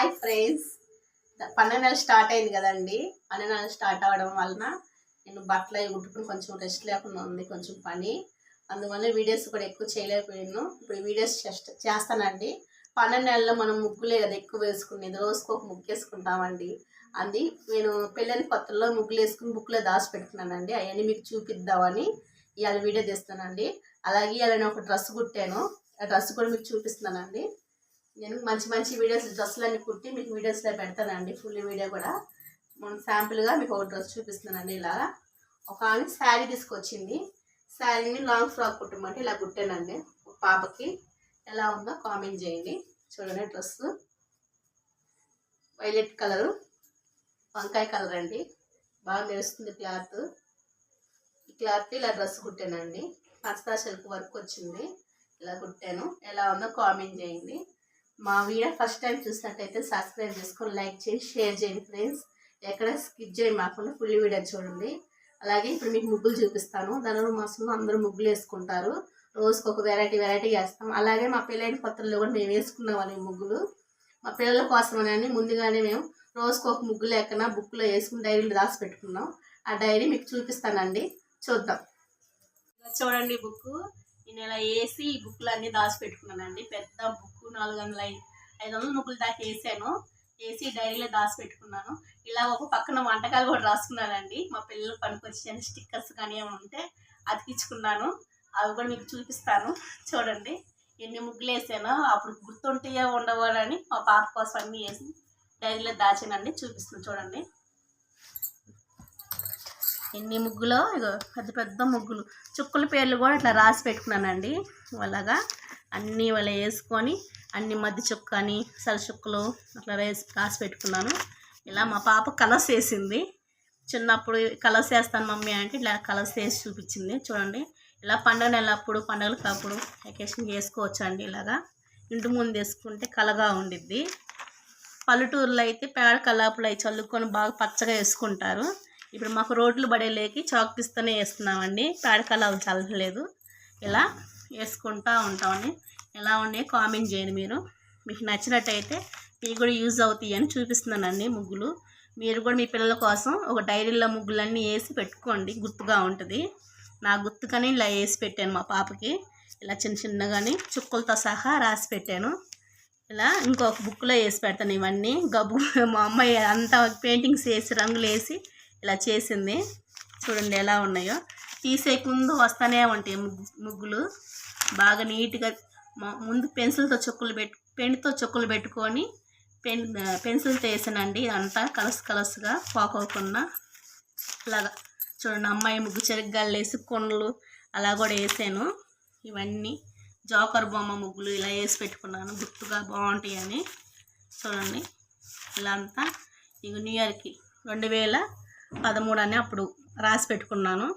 Hi friends. పన్నెండు నెలలు start అయింది కదండి. పన్నెండు నెలలు స్టార్ట్ అవ్వడం వలన నేను బట్టలు అవి కుట్టుకుని కొంచెం రెస్ట్ లేకుండా ఉంది కొంచెం పని. అందువల్ల వీడియోస్ కూడా ఎక్కువ చేయలేకపోయాను. ఇప్పుడు వీడియోస్ చేస్తానండి. పన్నెండు నెలల్లో మనం ముగ్గులే కదా ఎక్కువ వేసుకునేది. రోజుకు ఒక ముగ్గు వేసుకుంటామండి. అది నేను పెళ్ళైన కొత్తలో ముగ్గులు వేసుకుని బుక్లో దాచిపెట్టుకున్నానండి అవన్నీ మీకు చూపిద్దామని ఇవాళ వీడియో తీస్తానండి అలాగే ఇవాళ నేను ఒక డ్రెస్ కుట్టాను. ఆ డ్రెస్ కూడా మీకు చూపిస్తున్నానండి. నేను మంచి మంచి వీడియోస్ డ్రెస్సులన్నీ కుట్టి మీకు వీడియోస్లో పెడతానండి ఫుల్ వీడియో కూడా. మనం శాంపుల్గా మీకు ఒక డ్రెస్ చూపిస్తున్నానండి ఇలా. ఒక ఆమె శారీ తీసుకొచ్చింది. శారీని లాంగ్ ఫ్రాక్ కుట్టమంటే ఇలా కుట్టానండి పాపకి. ఎలా ఉందో కామెంట్ చేయండి. చూడండి డ్రెస్. వైలెట్ కలరు వంకాయ కలర్ అండి. బాగా మెరుస్తుంది క్లాత్. ఈ క్లాత్ ఇలా డ్రెస్ కుట్టానండి. హస్తాశలకు వర్క్ వచ్చింది. ఇలా కుట్టాను. ఎలా ఉందో కామెంట్ చేయండి. మా వీడియో ఫస్ట్ టైం చూసినట్టయితే సబ్స్క్రైబ్ చేసుకొని లైక్ చేయండి షేర్ చేయండి ఫ్రెండ్స్. ఎక్కడ స్కిప్ చేయమాకుండా ఫుల్ వీడియో చూడండి. అలాగే ఇప్పుడు మీకు ముగ్గులు చూపిస్తాను. ధనుర్ మాసంలో అందరూ ముగ్గులు వేసుకుంటారు. రోజుకి ఒక వెరైటీ వెరైటీ వేస్తాం. అలాగే మా పిల్లలైన కొత్తల్లో కూడా మేము వేసుకున్నాం ఈ ముగ్గులు. మా పిల్లల కోసమని ముందుగానే మేము రోజుకు ఒక ముగ్గు లేకనా బుక్లో వేసుకుని డైరీలు దాచి పెట్టుకున్నాం. ఆ డైరీ మీకు చూపిస్తానండి. చూద్దాం. చూడండి బుక్ నేను ఇలా వేసి ఈ బుక్లు అన్నీ దాచిపెట్టుకున్నానండి. పెద్ద బుక్ నాలుగు వందల ఐదు వందల ముగ్గులు దాకా వేసాను. వేసి డైరీలో దాచిపెట్టుకున్నాను. ఇలా ఒక పక్కన వంటకాలు కూడా రాసుకున్నానండి. మా పిల్లలు పనికొచ్చిన స్టిక్కర్స్ కానీ ఏమైనా ఉంటే అతికించుకున్నాను. అవి కూడా మీకు చూపిస్తాను. చూడండి. ఎన్ని ముగ్గులు వేసానో అప్పుడు గుర్తుంటాయో ఉండవాలని మా పాప కోసం అన్నీ వేసి డైరీలో దాచానండి. చూపిస్తున్నాను చూడండి. ఎన్ని ముగ్గులో? ఇగో పెద్ద పెద్ద ముగ్గులు. చుక్కల పేర్లు కూడా ఇట్లా రాసి పెట్టుకున్నానండి. అలాగా అన్నీ వాళ్ళ వేసుకొని అన్ని మధ్య చుక్క అని సల చుక్కలు అట్లా వేసి రాసి పెట్టుకున్నాను. ఇలా మా పాప కలర్స్ వేసింది. చిన్నప్పుడు కలర్స్ వేస్తాను మమ్మీ అంటే ఇలా కలర్స్ వేసి చూపించింది. చూడండి. ఇలా పండుగ నెలప్పుడు పండుగలకు అప్పుడు వెకేషన్ చేసుకోవచ్చు అండి ఇలాగా. ఇంటి ముందు వేసుకుంటే కలగా ఉండిద్ది. పల్లెటూరులో అయితే పేడ కల్లాపులు అవి చల్లుకొని బాగా పచ్చగా వేసుకుంటారు. ఇప్పుడు మాకు రోడ్లు పడే లేకి చాక్ పిస్తూనే వేస్తున్నామండి పేడకాలు చల్లలేదు. ఇలా వేసుకుంటూ ఉంటామని ఎలా ఉన్నాయి కామెంట్ చేయండి మీరు. మీకు నచ్చినట్టయితే మీకు కూడా యూజ్ అవుతాయి అని చూపిస్తున్నానండి ముగ్గులు. మీరు కూడా మీ పిల్లల కోసం ఒక డైరీలో ముగ్గులన్నీ వేసి పెట్టుకోండి. గుర్తుగా ఉంటుంది. నా గుర్తుకని ఇలా వేసి పెట్టాను మా పాపకి. ఇలా చిన్న చిన్నగాని చుక్కలతో సహా రాసి పెట్టాను. ఇలా ఇంకొక బుక్లో వేసి పెడతాను ఇవన్నీ. గబ్బు మా అమ్మాయి అంతా పెయింటింగ్స్ వేసి రంగులు వేసి ఇలా చేసింది. చూడండి ఎలా ఉన్నాయో. తీసే ముందు వస్తూనే ఉంటాయి ముగ్గు ముగ్గులు. బాగా నీట్గా ముందు పెన్సిల్తో చుక్కలు పెట్టు పెన్తో చుక్కలు పెట్టుకొని పెన్ పెన్సిల్తో వేసానండి అంతా కలర్స్ కలర్స్గా పోకోకుండా అలాగా. చూడండి అమ్మాయి ముగ్గు చెరగ్గాలు వేసి కొండలు అలా కూడా వేసాను. ఇవన్నీ జోకర్ బొమ్మ ముగ్గులు ఇలా వేసి పెట్టుకున్నాను. గుర్తుగా బాగుంటాయని చూడండి. ఇలా అంతా ఇక న్యూ ఇయర్కి రెండు వేల పదమూడు అని అప్పుడు రాసి పెట్టుకున్నాను.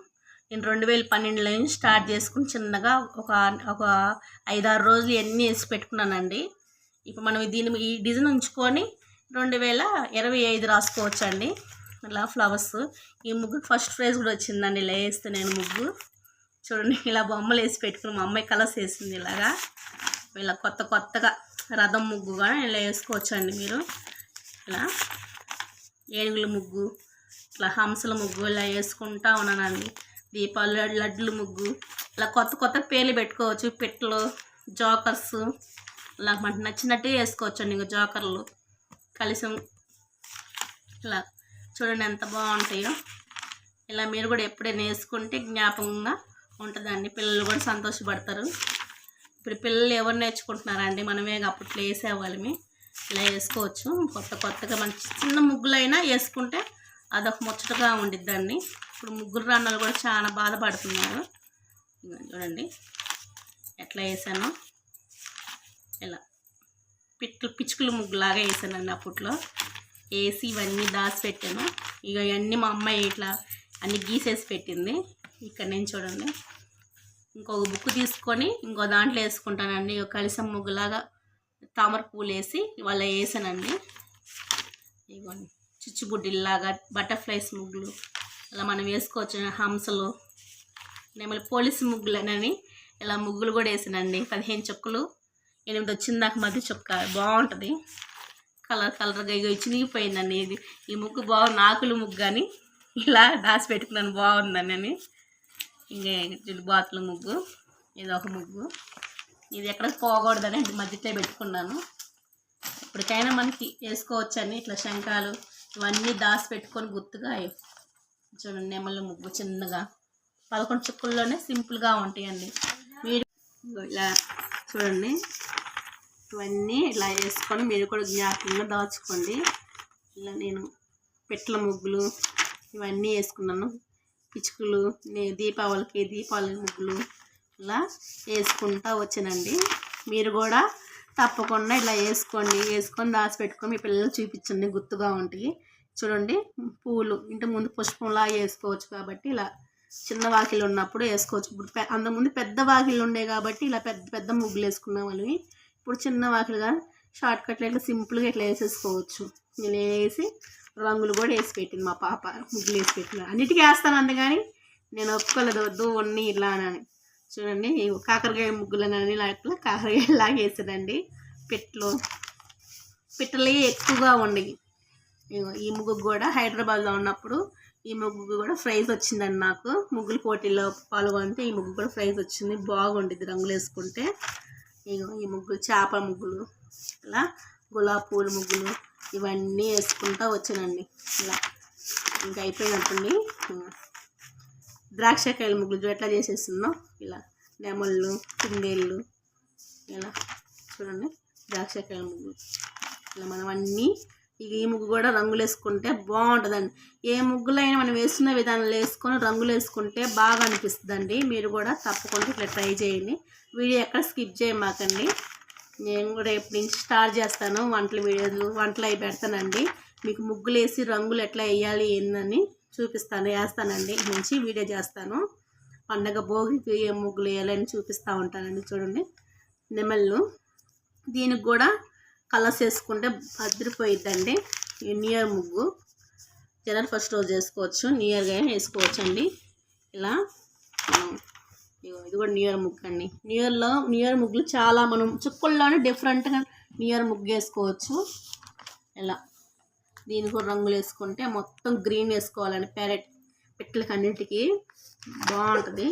నేను రెండు వేల పన్నెండులో నుంచి స్టార్ట్ చేసుకుని చిన్నగా ఒక ఒక ఐదారు రోజులు ఎన్ని వేసి పెట్టుకున్నానండి. ఇప్పుడు మనం దీని ఈ డిజైన్ ఉంచుకొని రెండు వేల ఇరవై ఐదు రాసుకోవచ్చండి. ఇలా ఫ్లవర్స్. ఈ ముగ్గు ఫస్ట్ ప్రైజ్ కూడా వచ్చిందండి. ఇలా వేస్తే నేను ముగ్గు. చూడండి ఇలా బొమ్మలు వేసి పెట్టుకుని మా అమ్మాయి కలర్స్ వేసింది ఇలాగా. ఇలా కొత్త కొత్తగా రథం ముగ్గుగా ఇలా వేసుకోవచ్చండి మీరు. ఇలా ఏనుగుల ముగ్గు. ఇట్లా హంసల ముగ్గు ఇలా వేసుకుంటా ఉన్నానండి. దీపాలు లడ్- లడ్లు ముగ్గు ఇలా కొత్త కొత్త పేర్లు పెట్టుకోవచ్చు పిట్టలు జోకర్స్ ఇలా మనకు నచ్చినట్టే వేసుకోవచ్చు అండి ఇంకా జోకర్లు. కలిసి ఇలా చూడండి ఎంత బాగుంటాయో. ఇలా మీరు కూడా ఎప్పుడైనా వేసుకుంటే జ్ఞాపకంగా ఉంటుందండి. పిల్లలు కూడా సంతోషపడతారు. ఇప్పుడు పిల్లలు ఎవరు నేర్చుకుంటున్నారండి? మనమే అప్పట్లో వేసేవాళ్ళమి. ఇలా వేసుకోవచ్చు. కొత్త కొత్తగా మన చిన్న ముగ్గులైనా వేసుకుంటే అదొక ముచ్చటగా ఉండిద్దండి. ఇప్పుడు ముగ్గురు రాన్నలు కూడా చాలా బాధపడుతున్నారు. చూడండి. ఎట్లా వేసాను. ఇలా. పిట్లు పిచ్చుకలు ముగ్గులాగా వేసానండి అప్పట్లో. వేసి ఇవన్నీ దాచిపెట్టాను. ఇక ఇవన్నీ మా అమ్మాయి ఇట్లా అన్ని గీసేసి పెట్టింది. ఇక్కడ నేను చూడండి. ఇంకొక బుక్ తీసుకొని ఇంకో దాంట్లో వేసుకుంటానండి. ఇక కలిసం ముగ్గులాగా తామర పూలు వేసి ఇవాళ వేసానండి. ఇగోండి చిచ్చుబుడ్డిల్లాగా బటర్ఫ్లైస్ ముగ్గులు అలా మనం వేసుకోవచ్చు హంసలు. నెమలి పోలీస్ ముగ్గులనని ఇలా ముగ్గులు కూడా వేసానండి. పదిహేను చుక్కలు. ఎనిమిది వచ్చిన దాకా మధ్య చుక్క. బాగుంటుంది. కలర్ కలర్గా ఇగో చినిగిపోయిందండి ఇది. ఈ ముగ్గు బాగుంది ఆకులు ముగ్గు అని ఇలా దాచి పెట్టుకున్నాను. బాగుందని అని ఇంకా బాతుల ముగ్గు. ఇది ఒక ముగ్గు. ఇది ఎక్కడ పోకూడదని మధ్యలో పెట్టుకున్నాను. ఇప్పటికైనా మనకి వేసుకోవచ్చని ఇట్లా శంఖాలు ఇవన్నీ దాచిపెట్టుకొని గుర్తుగా చూడండి నెమలి ముగ్గు చిన్నగా. పదకొండు చుక్కల్లోనే సింపుల్గా ఉంటాయండి. మీరు ఇలా చూడండి. ఇవన్నీ ఇలా వేసుకొని మీరు కూడా జ్ఞాపకంగా దాచుకోండి. ఇలా నేను పెట్ల ముగ్గులు ఇవన్నీ వేసుకున్నాను. పిచ్చుకలు దీపావళికి దీపావళి ముగ్గులు ఇలా వేసుకుంటా వచ్చానండి. మీరు కూడా తప్పకుండా ఇలా వేసుకోండి. వేసుకొని రాసిపెట్టుకొని మీ పిల్లలు చూపించండి. గుర్తుగా ఉంటాయి. చూడండి. పూలు. ఇంటి ముందు పుష్పంలా వేసుకోవచ్చు కాబట్టి ఇలా చిన్న వాకిలు ఉన్నప్పుడు వేసుకోవచ్చు. ఇప్పుడు అంతకుముందు పెద్ద వాకిలు ఉండే కాబట్టి ఇలా పెద్ద పెద్ద ముగ్గులు వేసుకున్నాం వాళ్ళవి. ఇప్పుడు చిన్న వాకిలుగా షార్ట్ కట్లు ఇట్లా సింపుల్గా ఇట్లా వేసేసుకోవచ్చు. నేను వేసి రంగులు కూడా వేసి పెట్టింది మా పాప. ముగ్గులు వేసి పెట్టిన అన్నిటికీ వేస్తాను అందుకని నేను ఒప్పుకోలేదు. వద్దు ఉన్ని ఇలా అని. చూడండి కాకరకాయ ముగ్గులని ఇలా కాకరకాయ లాగా వేసానండి పిట్టలే ఎక్కువగా ఉండేవి. ఇగో ఈ ముగ్గు కూడా హైదరాబాద్లో ఉన్నప్పుడు ఈ ముగ్గు కూడా ప్రైజ్ వచ్చిందండి నాకు. ముగ్గుల పోటీలో పాల్గొంటే ఈ ముగ్గు కూడా ప్రైజ్ వచ్చింది. బాగుండేది రంగులు వేసుకుంటే. ఇగో ఈ ముగ్గులు చేప ముగ్గులు ఇలా గులాబీ పూల ముగ్గులు ఇవన్నీ వేసుకుంటా వచ్చానండి. ఇలా ఇంకా అయిపోయినట్టుంది. ద్రాక్షకాయల ముగ్గులు ఎట్లా చేసేస్తున్నాం ఇలా నెమళ్ళు కుందేళ్ళు ఇలా చూడండి ద్రాక్షకాయల ముగ్గులు. ఇలా మనం అన్నీ ఇక ఈ ముగ్గు కూడా రంగులు వేసుకుంటే బాగుంటుందండి. ఏ ముగ్గులైనా మనం వేసుకున్న విధానంలో వేసుకొని రంగులు వేసుకుంటే బాగా అనిపిస్తుందండి. మీరు కూడా తప్పకుండా ఇట్లా ట్రై చేయండి. వీడియో ఎక్కడ స్కిప్ చేయమాకండి. నేను కూడా రేపు నుంచి స్టార్ట్ చేస్తాను వంటల వీడియోలు వంటలు అవి పెడతానండి. మీకు ముగ్గులు వేసి రంగులు ఎట్లా వేయాలి ఏందని చూపిస్తాను వేస్తానండి. మంచి నుంచి వీడియో చేస్తాను. పండగ భోగికి ఏ ముగ్గులు వేయాలని చూపిస్తూ ఉంటానండి చూడండి. నెమళ్ళు. దీనికి కూడా కలర్స్ వేసుకుంటే అదిరిపోయిద్దండి. న్యూ ఇయర్ ముగ్గు. జనవరి ఫస్ట్ రోజు వేసుకోవచ్చు. న్యూ ఇయర్గా వేసుకోవచ్చు అండి ఇలా ఇది కూడా న్యూ ఇయర్ ముగ్గు అండి. న్యూ ఇయర్లో న్యూ ఇయర్ ముగ్గులు చాలా మనం చుక్కల్లోనే డిఫరెంట్గా న్యూ ఇయర్ ముగ్గు వేసుకోవచ్చు. ఇలా. దీని కూడా రంగులు వేసుకుంటే మొత్తం గ్రీన్ వేసుకోవాలండి. ప్యారెట్ పెట్టలకి అన్నింటికి బాగుంటుంది.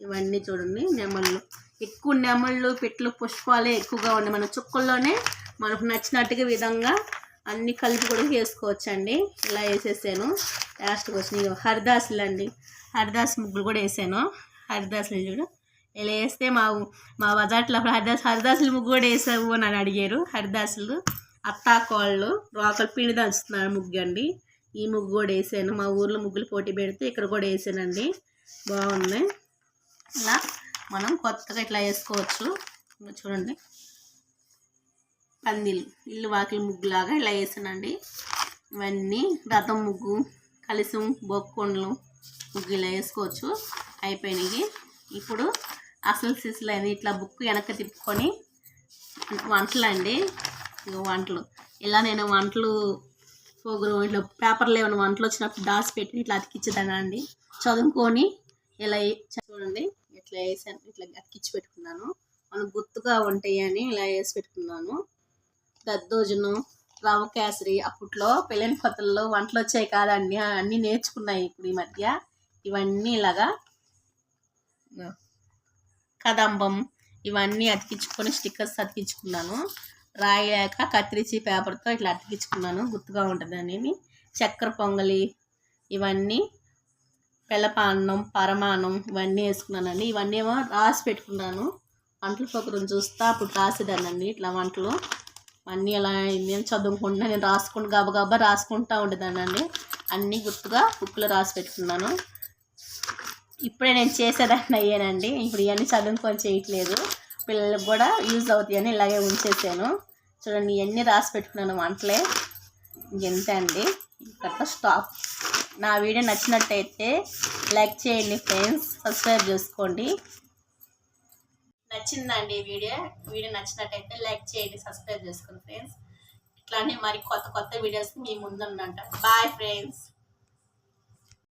ఇవన్నీ చూడండి నెమళ్ళు. ఎక్కువ నెమళ్ళు పెట్లు పుష్పాలే ఎక్కువగా ఉన్నాయి. మన చుక్కల్లోనే మనకు నచ్చినట్టుగా విధంగా అన్ని కలిపి కూడా వేసుకోవచ్చండి. ఇలా వేసేసాను. లాస్ట్కి వచ్చినాయి. హరిదాసులు అండి. హరిదాస్ ముగ్గులు కూడా వేసాను. హరిదాసులు చూడు. ఇలా వేస్తే మా మా బజార్లో అప్పుడు హరిదాస్ హరిదాసులు ముగ్గు కూడా వేసావు అని అని అడిగారు. హరిదాసులు అత్తాకోళ్ళు రోకలు పిండి దంచుతున్నారు ముగ్గు అండి ఈ ముగ్గు కూడా వేసాను. మా ఊర్లో ముగ్గులు పోటీ పెడితే ఇక్కడ కూడా వేసానండి. బాగుంది. ఇలా మనం కొత్తగా ఇట్లా వేసుకోవచ్చు. చూడండి. పందిలు ఇల్లు వాకిలి ముగ్గులాగా ఇలా వేసానండి. ఇవన్నీ రథం ముగ్గు కలిసి బొక్కొండలు ముగ్గు ఇలా వేసుకోవచ్చు. అయిపోయినాయి. ఇప్పుడు అసలు సిసులు అని ఇట్లా బుక్ వెనక్కి తిప్పుకొని వంటలు వంటలు. ఇలా నేను వంటలు ప్రోగ్రామ్ ఇట్లా పేపర్లు ఏమైనా వంటలు వచ్చినప్పుడు దాసి పెట్టి ఇట్లా అతికించదనండి చదువుకొని ఇలా చూడండి ఇట్లా వేసాను ఇట్లా అతికిచ్చి పెట్టుకున్నాను. మనకు గుర్తుగా ఉంటాయి అని ఇలా వేసి పెట్టుకున్నాను. దద్దోజనం రవ్వ కేసరి అప్పట్లో పెళ్ళైన కొత్తల్లో వంటలు వచ్చాయి కాదండి. అన్నీ నేర్చుకున్నాయి ఇప్పుడు ఈ మధ్య. ఇవన్నీ ఇలాగా కదంబం ఇవన్నీ అతికించుకొని స్టిక్కర్స్ అతికించుకున్నాను. రాయలేక కత్తిరించి పేపర్తో ఇట్లా అతికించుకున్నాను. గుర్తుగా ఉంటుంది అనేది చక్కెర పొంగలి ఇవన్నీ పిల్లపాన్నం పరమాన్నం ఇవన్నీ వేసుకున్నానండి. ఇవన్నీ ఏమో రాసి పెట్టుకున్నాను. వంటల పొగరం చూస్తా అప్పుడు రాసేదానండి ఇట్లా వంటలు. అన్నీ అలా నేను చదువుకుంటున్నా. నేను రాసుకుంటూ గబగబా రాసుకుంటూ ఉండేదానండి అన్నీ గుర్తుగా బుక్లో రాసి పెట్టుకున్నాను. ఇప్పుడే నేను చేసేదాన్ని అయ్యానండి. ఇప్పుడు ఇవన్నీ చదువుకొని చేయట్లేదు. పిల్లలకు కూడా యూజ్ అవుతాయని ఇలాగే ఉంచేసాను. చూడండి ఇవన్నీ రాసి పెట్టుకున్నాను వంటలే. ఇంతే అండి? ఇక్కడ స్టాప్ నా వీడియో నచ్చినట్టయితే లైక్ చేయండి ఫ్రెండ్స్. సబ్స్క్రైబ్ చేసుకోండి. నచ్చిందండి వీడియో? వీడియో నచ్చినట్టయితే లైక్ చేయండి సబ్స్క్రైబ్ చేసుకోండి ఫ్రెండ్స్. ఇట్లానే మరి కొత్త కొత్త వీడియోస్ మీ ముందు ఉందంట బాయ్ ఫ్రెండ్స్.